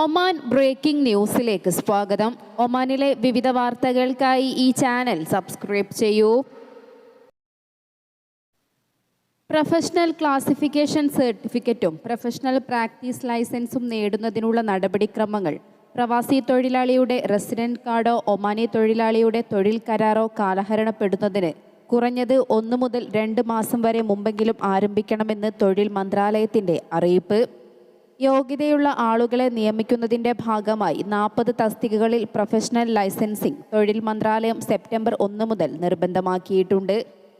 Oman breaking ന്യൂസിലേക്ക് സ്വാഗതം. ഒമാനിലെ വിവിധ വാർത്തകൾക്കായി ഈ ചാനൽ സബ്സ്ക്രൈബ് ചെയ്യൂ. പ്രൊഫഷണൽ ക്ലാസിഫിക്കേഷൻ സർട്ടിഫിക്കറ്റും പ്രൊഫഷണൽ പ്രാക്ടീസ് ലൈസൻസും നേടുന്നതിനുള്ള നടപടിക്രമങ്ങൾ. പ്രവാസി തൊഴിലാളിയുടെ റെസിഡന്റ് കാർഡോ ഒമാനി തൊഴിലാളിയുടെ തൊഴിൽ കരാറോ കാലഹരണപ്പെടുന്നതിന് കുറഞ്ഞത് ഒന്ന് മുതൽ രണ്ട് മാസം വരെ മുമ്പെങ്കിലും ആരംഭിക്കണമെന്ന് തൊഴിൽ മന്ത്രാലയത്തിന്റെ അറിയിപ്പ്. യോഗ്യതയുള്ള ആളുകളെ നിയമിക്കുന്നതിന്റെ ഭാഗമായി നാൽപ്പത് തസ്തികകളിൽ പ്രൊഫഷണൽ ലൈസൻസിംഗ് തൊഴിൽ മന്ത്രാലയം സെപ്റ്റംബർ ഒന്ന് മുതൽ നിർബന്ധമാക്കിയിട്ടുണ്ട്.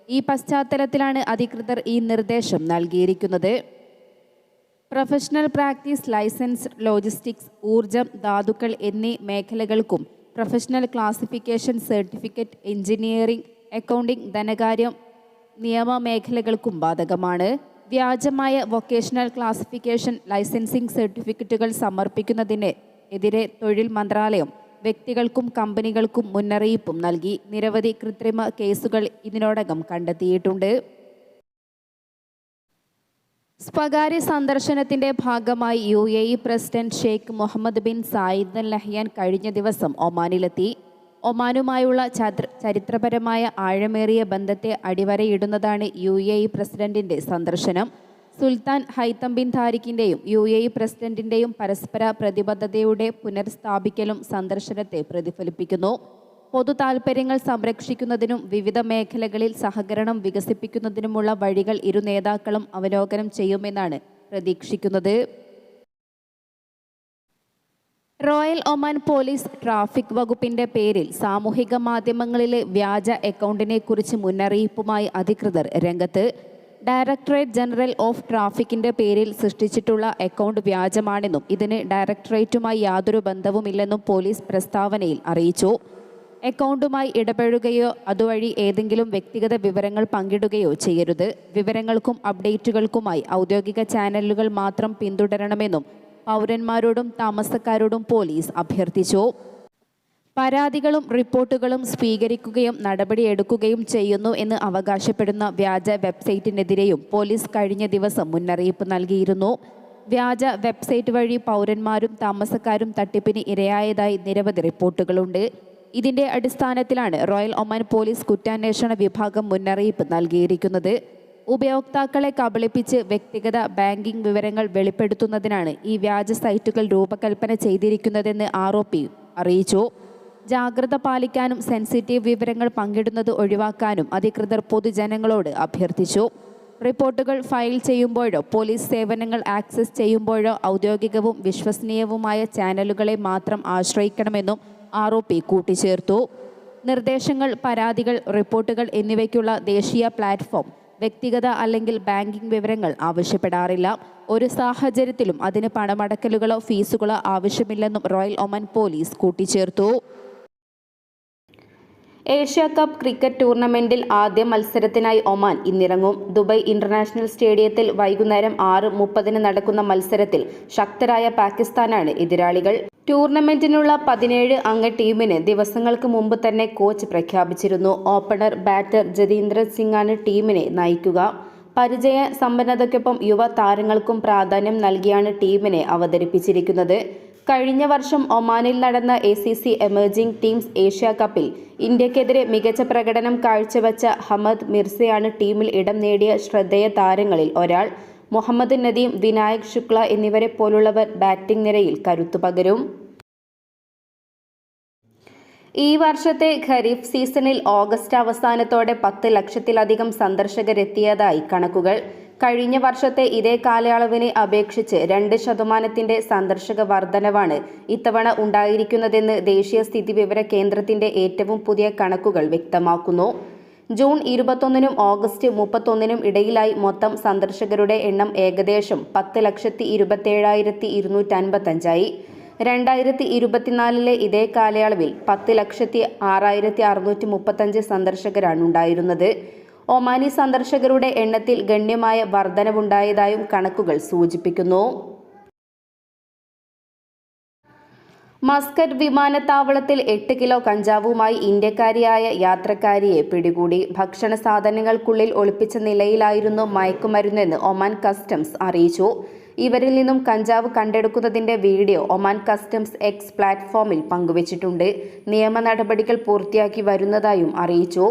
ഈ പശ്ചാത്തലത്തിലാണ് അധികൃതർ ഈ നിർദ്ദേശം നൽകിയിരിക്കുന്നത്. പ്രൊഫഷണൽ പ്രാക്ടീസ് ലൈസൻസ് ലോജിസ്റ്റിക്സ് ഊർജം ധാതുക്കൾ എന്നീ മേഖലകൾക്കും professional classification certificate engineering accounting ധനകാര്യം നിയമ മേഖലകൾക്കും ബാധകമാണ്. വ്യാജമായ വൊക്കേഷണൽ ക്ലാസിഫിക്കേഷൻ ലൈസൻസിംഗ് സർട്ടിഫിക്കറ്റുകൾ സമർപ്പിക്കുന്നതിന് എതിരെ തൊഴിൽ മന്ത്രാലയം വ്യക്തികൾക്കും കമ്പനികൾക്കും മുന്നറിയിപ്പും നൽകി നിരവധി കൃത്രിമ കേസുകൾ ഇതിനോടകം കണ്ടെത്തിയിട്ടുണ്ട്. സ്വകാര്യ സന്ദർശനത്തിന്റെ ഭാഗമായി U A E president Sheikh Mohammed bin Zayed Al Nahyan കഴിഞ്ഞ ദിവസം ഒമാനിലെത്തി. ഒമാനുമായുള്ള ചരിത്ര ചരിത്രപരമായ ആഴമേറിയ ബന്ധത്തെ അടിവരയിടുന്നതാണ് യു എ ഇ പ്രസിഡന്റിന്റെ സന്ദർശനം. സുൽത്താൻ ഹൈത്തം ബിൻ ധാരിഖിന്റെയും യു എ ഇ പ്രസിഡന്റിന്റെയും പരസ്പര പ്രതിബദ്ധതയുടെ പുനർസ്ഥാപിക്കലും സന്ദർശനത്തെ പ്രതിഫലിപ്പിക്കുന്നു. പൊതു താൽപ്പര്യങ്ങൾ സംരക്ഷിക്കുന്നതിനും വിവിധ മേഖലകളിൽ സഹകരണം വികസിപ്പിക്കുന്നതിനുമുള്ള വഴികൾ ഇരു നേതാക്കളും അവലോകനം ചെയ്യുമെന്നാണ് പ്രതീക്ഷിക്കുന്നത്. റോയൽ ഒമാൻ പോലീസ് ട്രാഫിക് വകുപ്പിന്റെ പേരിൽ സാമൂഹിക മാധ്യമങ്ങളിലെ വ്യാജ അക്കൗണ്ടിനെ കുറിച്ച് മുന്നറിയിപ്പുമായി അധികൃതർ രംഗത്ത്. ഡയറക്ടറേറ്റ് ജനറൽ ഓഫ് ട്രാഫിക്കിന്റെ പേരിൽ സൃഷ്ടിച്ചിട്ടുള്ള അക്കൗണ്ട് വ്യാജമാണെന്നും ഇതിന് ഡയറക്ടറേറ്റുമായി യാതൊരു ബന്ധവുമില്ലെന്നും പോലീസ് പ്രസ്താവനയിൽ അറിയിച്ചു. അക്കൗണ്ടുമായി ഇടപെടുകയോ അതുവഴി ഏതെങ്കിലും വ്യക്തിഗത വിവരങ്ങൾ പങ്കിടുകയോ ചെയ്യരുത്. വിവരങ്ങൾക്കും അപ്ഡേറ്റുകൾക്കുമായി ഔദ്യോഗിക ചാനലുകൾ മാത്രം പിന്തുടരണമെന്നും പൗരന്മാരോടും താമസക്കാരോടും പോലീസ് അഭ്യർത്ഥിച്ചു. പരാതികളും റിപ്പോർട്ടുകളും സ്വീകരിക്കുകയും നടപടിയെടുക്കുകയും ചെയ്യുന്നു എന്ന് അവകാശപ്പെടുന്ന വ്യാജ വെബ്സൈറ്റിനെതിരെയും പോലീസ് കഴിഞ്ഞ ദിവസം മുന്നറിയിപ്പ് നൽകിയിരുന്നു. വ്യാജ വെബ്സൈറ്റ് വഴി പൗരന്മാരും താമസക്കാരും തട്ടിപ്പിന് ഇരയായതായി നിരവധി റിപ്പോർട്ടുകളുണ്ട്. ഇതിന്റെ അടിസ്ഥാനത്തിലാണ് റോയൽ ഒമാൻ പോലീസ് കുറ്റാന്വേഷണ വിഭാഗം മുന്നറിയിപ്പ് നൽകിയിരിക്കുന്നത്. ഉപയോക്താക്കളെ കബളിപ്പിച്ച് വ്യക്തിഗത ബാങ്കിംഗ് വിവരങ്ങൾ വെളിപ്പെടുത്തുന്നതിനാണ് ഈ വ്യാജ സൈറ്റുകൾ രൂപകൽപ്പന ചെയ്തിരിക്കുന്നതെന്ന് ആരോപി അറിയിച്ചു. ജാഗ്രത പാലിക്കാനും സെൻസിറ്റീവ് വിവരങ്ങൾ പങ്കിടുന്നത് ഒഴിവാക്കാനും അധികൃതർ പൊതുജനങ്ങളോട് അഭ്യർത്ഥിച്ചു. റിപ്പോർട്ടുകൾ ഫയൽ ചെയ്യുമ്പോഴോ പോലീസ് സേവനങ്ങൾ ആക്സസ് ചെയ്യുമ്പോഴോ ഔദ്യോഗികവും വിശ്വസനീയവുമായ ചാനലുകളെ മാത്രം ആശ്രയിക്കണമെന്നും ആർ കൂട്ടിച്ചേർത്തു. നിർദ്ദേശങ്ങൾ പരാതികൾ റിപ്പോർട്ടുകൾ എന്നിവയ്ക്കുള്ള ദേശീയ പ്ലാറ്റ്ഫോം വ്യക്തിഗത അല്ലെങ്കിൽ ബാങ്കിംഗ് വിവരങ്ങൾ ആവശ്യപ്പെടാറില്ല. ഒരു സാഹചര്യത്തിലും അതിന് പണമടക്കലുകളോ ഫീസുകളോ ആവശ്യമില്ലെന്നും റോയൽ ഒമൻ പോലീസ് കൂട്ടിച്ചേർത്തു. ഏഷ്യ കപ്പ് ക്രിക്കറ്റ് ടൂർണമെന്റിൽ ആദ്യ മത്സരത്തിനായി ഒമാൻ ഇന്നിറങ്ങും. ദുബായ് ഇന്റർനാഷണൽ സ്റ്റേഡിയത്തിൽ വൈകുന്നേരം ആറ് മുപ്പതിന് നടക്കുന്ന മത്സരത്തിൽ ശക്തരായ പാകിസ്ഥാനാണ് എതിരാളികൾ. ടൂർണമെന്റിനുള്ള പതിനേഴ് അംഗ ടീമിന് ദിവസങ്ങൾക്ക് മുമ്പ് തന്നെ കോച്ച് പ്രഖ്യാപിച്ചിരുന്നു. ഓപ്പണർ ബാറ്റർ ജതീന്ദ്ര സിംഗാണ് ടീമിനെ നയിക്കുക. പരിചയ സമ്പന്നതയ്ക്കൊപ്പം യുവ താരങ്ങൾക്കും പ്രാധാന്യം നൽകിയാണ് ടീമിനെ അവതരിപ്പിച്ചിരിക്കുന്നത്. കഴിഞ്ഞ വർഷം ഒമാനിൽ നടന്ന A C C emerging teams Asia കപ്പിൽ ഇന്ത്യക്കെതിരെ മികച്ച പ്രകടനം കാഴ്ചവെച്ച ഹമദ് മിർസയാണ് ടീമിൽ ഇടം നേടിയ ശ്രദ്ധേയ താരങ്ങളിൽ ഒരാൾ. മുഹമ്മദ് നദീം വിനായക് ശുക്ല എന്നിവരെ പോലുള്ളവർ ബാറ്റിംഗ് നിരയിൽ കരുത്തു പകരും. ഈ വർഷത്തെ ഖരീഫ് സീസണിൽ ഓഗസ്റ്റ് അവസാനത്തോടെ പത്ത് ലക്ഷത്തിലധികം സന്ദർശകരെത്തിയതായി കണക്കുകൾ. കഴിഞ്ഞ വർഷത്തെ ഇതേ കാലയളവിനെ അപേക്ഷിച്ച് രണ്ട് ശതമാനത്തിന്റെ സന്ദർശക വർധനവാണ് ഇത്തവണ ഉണ്ടായിരിക്കുന്നതെന്ന് ദേശീയ സ്ഥിതിവിവര കേന്ദ്രത്തിന്റെ ഏറ്റവും പുതിയ കണക്കുകൾ വ്യക്തമാക്കുന്നു. ജൂൺ ഇരുപത്തൊന്നിനും ഓഗസ്റ്റ് മുപ്പത്തൊന്നിനും ഇടയിലായി മൊത്തം സന്ദർശകരുടെ എണ്ണം ഏകദേശം പത്ത് ലക്ഷത്തി ഇരുപത്തേഴായിരത്തി ഇരുന്നൂറ്റി അൻപത്തഞ്ചായി രണ്ടായിരത്തി ഇരുപത്തിനാലിലെ ഇതേ കാലയളവിൽ പത്ത് ലക്ഷത്തി ആറായിരത്തി അറുന്നൂറ്റി മുപ്പത്തഞ്ച് സന്ദർശകരാണ് ഉണ്ടായിരുന്നത്. ഒമാനി സന്ദർശകരുടെ എണ്ണത്തിൽ ഗണ്യമായ വർധനവുണ്ടായതായും കണക്കുകൾ സൂചിപ്പിക്കുന്നു. മസ്കറ്റ് വിമാനത്താവളത്തിൽ എട്ട് കിലോ കഞ്ചാവുമായി ഇന്ത്യക്കാരിയായ യാത്രക്കാരിയെ പിടികൂടി ഭക്ഷണ സാധനങ്ങൾക്കുള്ളിൽ ഒളിപ്പിച്ച നിലയിലായിരുന്നു മയക്കുമരുന്നെന്ന് ഒമാൻ കസ്റ്റംസ് അറിയിച്ചു. ഇവരിൽ നിന്നും കഞ്ചാവ് കണ്ടെടുക്കുന്നതിന്റെ വീഡിയോ ഒമാൻ കസ്റ്റംസ് എക്സ് പ്ലാറ്റ്ഫോമിൽ പങ്കുവച്ചിട്ടുണ്ട്. നിയമ നടപടികൾ പൂർത്തിയാക്കി വരുന്നതായും അറിയിച്ചു.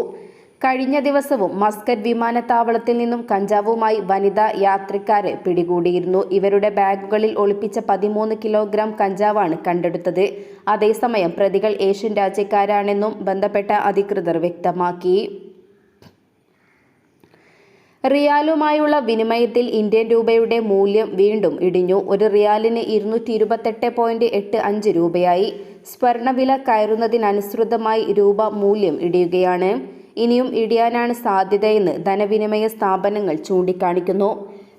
കഴിഞ്ഞ ദിവസവും മസ്കറ്റ് വിമാനത്താവളത്തിൽ നിന്നും കഞ്ചാവുമായി വനിതാ യാത്രക്കാരെ പിടികൂടിയിരുന്നു. ഇവരുടെ ബാഗുകളിൽ ഒളിപ്പിച്ച പതിമൂന്ന് കിലോഗ്രാം കഞ്ചാവാണ് കണ്ടെടുത്തത്. അതേസമയം പ്രതികൾ ഏഷ്യൻ രാജ്യക്കാരാണെന്നും ബന്ധപ്പെട്ട അധികൃതർ വ്യക്തമാക്കി. റിയാലുമായുള്ള വിനിമയത്തിൽ ഇന്ത്യൻ രൂപയുടെ മൂല്യം വീണ്ടും ഇടിഞ്ഞു. ഒരു റിയാലിന് ഇരുന്നൂറ്റി ഇരുപത്തെട്ട് പോയിന്റ് എട്ട് അഞ്ച് രൂപയായി. സ്വർണവില കയറുന്നതിനനുസൃതമായി രൂപ മൂല്യം ഇടിയുകയാണ്. ഇനിയും ഇടിയാനാണ് സാധ്യതയെന്ന് ധനവിനിമയ സ്ഥാപനങ്ങൾ ചൂണ്ടിക്കാണിക്കുന്നു.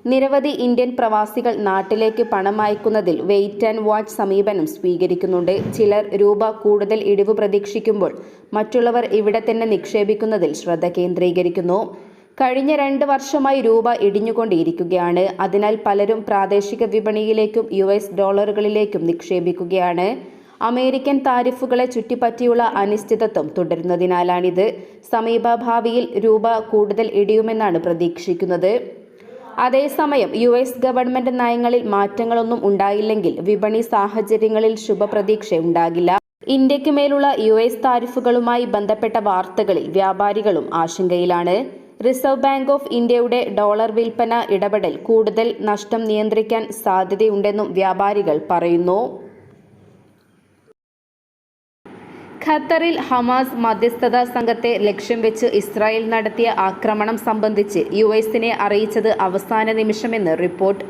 നിരവധി ഇന്ത്യൻ പ്രവാസികൾ നാട്ടിലേക്ക് പണം അയക്കുന്നതിൽ വെയിറ്റ് ആൻഡ് വാച്ച് സമീപനം സ്വീകരിക്കുന്നുണ്ട്. ചിലർ രൂപ കൂടുതൽ ഇടിവ് പ്രതീക്ഷിക്കുമ്പോൾ മറ്റുള്ളവർ ഇവിടെ തന്നെ നിക്ഷേപിക്കുന്നതിൽ ശ്രദ്ധ കേന്ദ്രീകരിക്കുന്നു. കഴിഞ്ഞ രണ്ട് വർഷമായി രൂപ ഇടിഞ്ഞുകൊണ്ടിരിക്കുകയാണ്. അതിനാൽ പലരും പ്രാദേശിക വിപണിയിലേക്കും യു ഡോളറുകളിലേക്കും നിക്ഷേപിക്കുകയാണ്. അമേരിക്കൻ താരിഫുകളെ ചുറ്റിപ്പറ്റിയുള്ള അനിശ്ചിതത്വം തുടരുന്നതിനാലാണിത്. സമീപഭാവിയിൽ രൂപ കൂടുതൽ ഇടിയുമെന്നാണ് പ്രതീക്ഷിക്കുന്നത്. അതേസമയം യു എസ് ഗവൺമെന്റ് നയങ്ങളിൽ മാറ്റങ്ങളൊന്നും ഉണ്ടായില്ലെങ്കിൽ വിപണി സാഹചര്യങ്ങളിൽ ശുഭപ്രതീക്ഷ ഉണ്ടാകില്ല. ഇന്ത്യയ്ക്ക് മേലുള്ള യു എസ് താരിഫുകളുമായി ബന്ധപ്പെട്ട വാർത്തകളിൽ വ്യാപാരികളും ആശങ്കയിലാണ്. റിസർവ് ബാങ്ക് ഓഫ് ഇന്ത്യയുടെ ഡോളർ വിൽപ്പന ഇടപെടൽ കൂടുതൽ നഷ്ടം നിയന്ത്രിക്കാൻ സാധ്യതയുണ്ടെന്നും വ്യാപാരികൾ പറയുന്നു. ഖത്തറിൽ ഹമാസ് മധ്യസ്ഥത സംഘത്തെ ലക്ഷ്യം വെച്ച് ഇസ്രായേൽ നടത്തിയ ആക്രമണം സംബന്ധിച്ച് യു എസിനെ അറിയിച്ചത് അവസാന നിമിഷമെന്ന് റിപ്പോർട്ട്.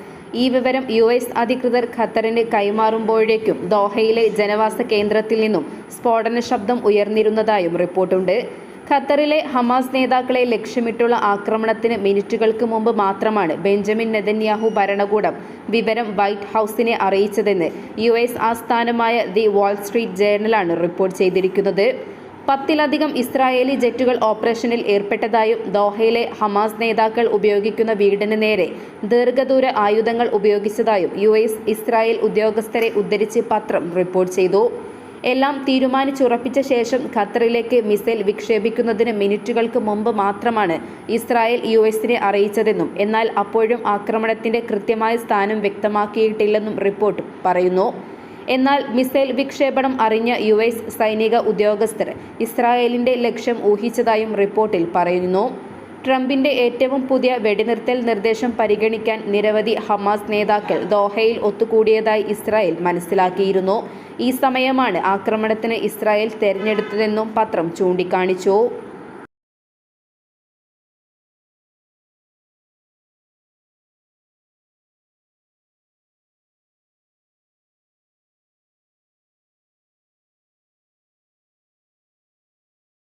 ഈ വിവരം യു എസ് അധികൃതർ ഖത്തറിന് കൈമാറുമ്പോഴേക്കും ദോഹയിലെ ജനവാസ കേന്ദ്രത്തിൽ നിന്നും സ്ഫോടന ശബ്ദം ഉയർന്നിരുന്നതായും റിപ്പോർട്ടുണ്ട്. ഖത്തറിലെ ഹമാസ് നേതാക്കളെ ലക്ഷ്യമിട്ടുള്ള ആക്രമണത്തിന് മിനിറ്റുകൾക്ക് മുമ്പ് മാത്രമാണ് ബെഞ്ചമിൻ നെതന്യാഹു ഭരണകൂടം വിവരം വൈറ്റ് ഹൗസിനെ അറിയിച്ചതെന്ന് യു എസ് ആസ്ഥാനമായ ദി വാൾ സ്ട്രീറ്റ് ജേർണലാണ് റിപ്പോർട്ട് ചെയ്തിരിക്കുന്നത്. പത്തിലധികം ഇസ്രായേലി ജെറ്റുകൾ ഓപ്പറേഷനിൽ ഏർപ്പെട്ടതായും ദോഹയിലെ ഹമാസ് നേതാക്കൾ ഉപയോഗിക്കുന്ന വീടിന് നേരെ ദീർഘദൂര ആയുധങ്ങൾ ഉപയോഗിച്ചതായും യു ഇസ്രായേൽ ഉദ്യോഗസ്ഥരെ ഉദ്ധരിച്ച് പത്രം റിപ്പോർട്ട് ചെയ്തു. എല്ലാം തീരുമാനിച്ചുറപ്പിച്ച ശേഷം ഖത്തറിലേക്ക് മിസൈൽ വിക്ഷേപിക്കുന്നതിന് മിനിറ്റുകൾക്ക് മുമ്പ് മാത്രമാണ് ഇസ്രായേൽ യു എസിനെ അറിയിച്ചതെന്നും എന്നാൽ അപ്പോഴും ആക്രമണത്തിന്റെ കൃത്യമായ സ്ഥാനം വ്യക്തമാക്കിയിട്ടില്ലെന്നും റിപ്പോർട്ട് പറയുന്നു. എന്നാൽ മിസൈൽ വിക്ഷേപണം അറിഞ്ഞ യു എസ് സൈനിക ഉദ്യോഗസ്ഥർ ഇസ്രായേലിന്റെ ലക്ഷ്യം ഊഹിച്ചതായും റിപ്പോർട്ടിൽ പറയുന്നു. ട്രംപിന്റെ ഏറ്റവും പുതിയ വെടിനിർത്തൽ നിർദ്ദേശം പരിഗണിക്കാൻ നിരവധി ഹമാസ് നേതാക്കൾ ദോഹയിൽ ഒത്തുകൂടിയതായി ഇസ്രായേൽ മനസ്സിലാക്കിയിരുന്നു. ഈ സമയമാണ് ആക്രമണത്തിന് ഇസ്രായേൽ തെരഞ്ഞെടുത്തതെന്നും പത്രം ചൂണ്ടിക്കാണിച്ചു.